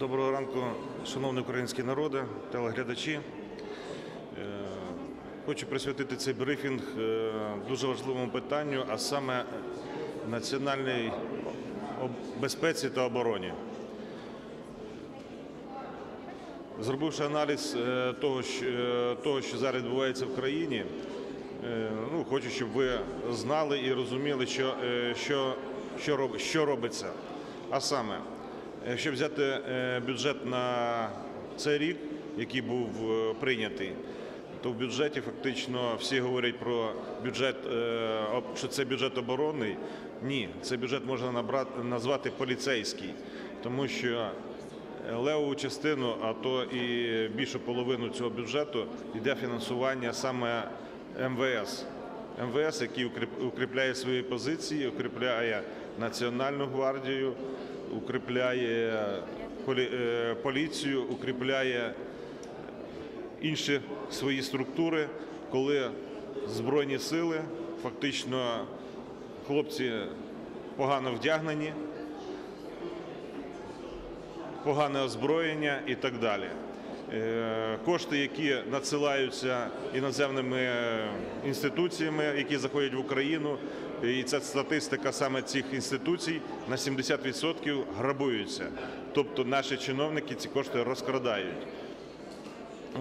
Доброго ранку, шановні українські народи, телеглядачі. Е, Хочу присвятити цей брифінг е, дуже важливому питанню, а саме національній безпеці та обороні. Зробивши аналіз е, того, що, зараз відбувається в країні, ну, хочу, щоб ви знали і розуміли, що, що, що робиться. А саме, якщо взяти е, бюджет на цей рік, який був е, прийнятий, то в бюджеті фактично всі говорять про бюджет, е, що це бюджет оборонний. Ні, цей бюджет можна набрати, назвати поліцейський, тому що левову частину, а то і більшу половину цього бюджету йде фінансування саме МВС. МВС, який укріпляє свої позиції, укріпляє Національну гвардію, укріпляє е, поліцію, укріпляє інші свої структури, коли Збройні сили фактично хлопці погано вдягнені, погане озброєння і так далі. Е, Кошти, які надсилаються іноземними е, інституціями, які заходять в Україну, і ця статистика саме цих інституцій на 70% грабуються. Тобто наші чиновники ці кошти розкрадають.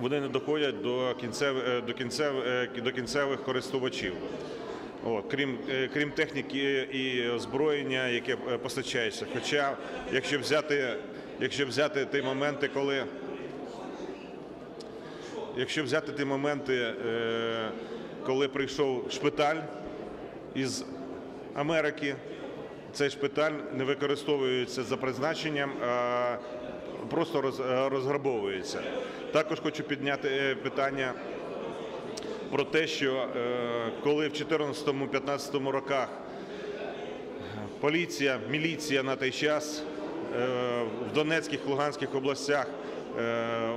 Вони не доходять до кінцевих, до кінцевих, до кінцевих користувачів. От, крім, е, крім техніки і озброєння, яке е, постачається. Хоча, якщо взяти, якщо взяти ті моменти, коли якщо взяти ті моменти, е, коли прийшов шпиталь із Америки, цей шпиталь не використовується за призначенням, а просто розграбовується. Також хочу підняти е, питання про те, що е, коли в 2014-2015 роках поліція, міліція на той час е, в Донецьких, Луганських областях е,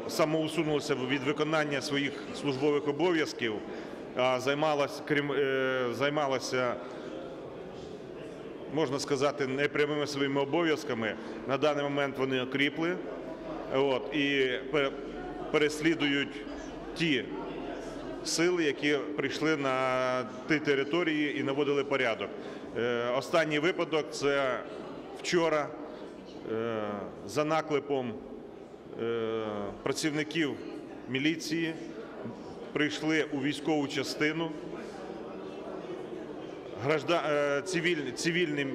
самоусунулася від виконання своїх службових обов'язків, а займалася, крім, е, займалася можна сказати, непрямими своїми обов'язками. На даний момент вони окріпли от, і пере- переслідують ті сили, які прийшли на ті території і наводили порядок. Е, Останній випадок це вчора е, за наклепом е, працівників міліції прийшли у військову частину е, цивіль, цивільні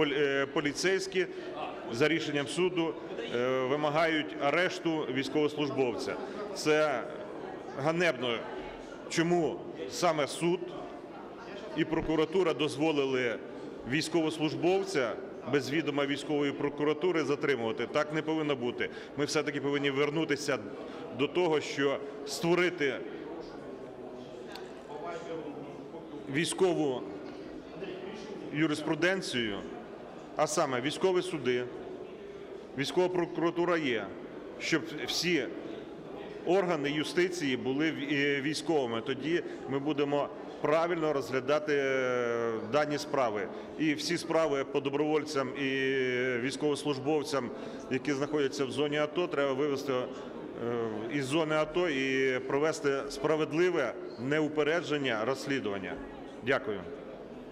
е, поліцейські за рішенням суду е, вимагають арешту військовослужбовця. Це ганебно, чому саме суд і прокуратура дозволили військовослужбовця без відома військової прокуратури затримувати. Так не повинно бути. Ми все-таки повинні вернутися до того, що створити військову юриспруденцію, а саме військові суди, військова прокуратура є, щоб всі органи юстиції були е, військовими. Тоді ми будемо правильно розглядати е, дані справи. І всі справи по добровольцям і військовослужбовцям, які знаходяться в зоні АТО, треба вивести е, із зони АТО і провести справедливе неупередження розслідування. Дякую.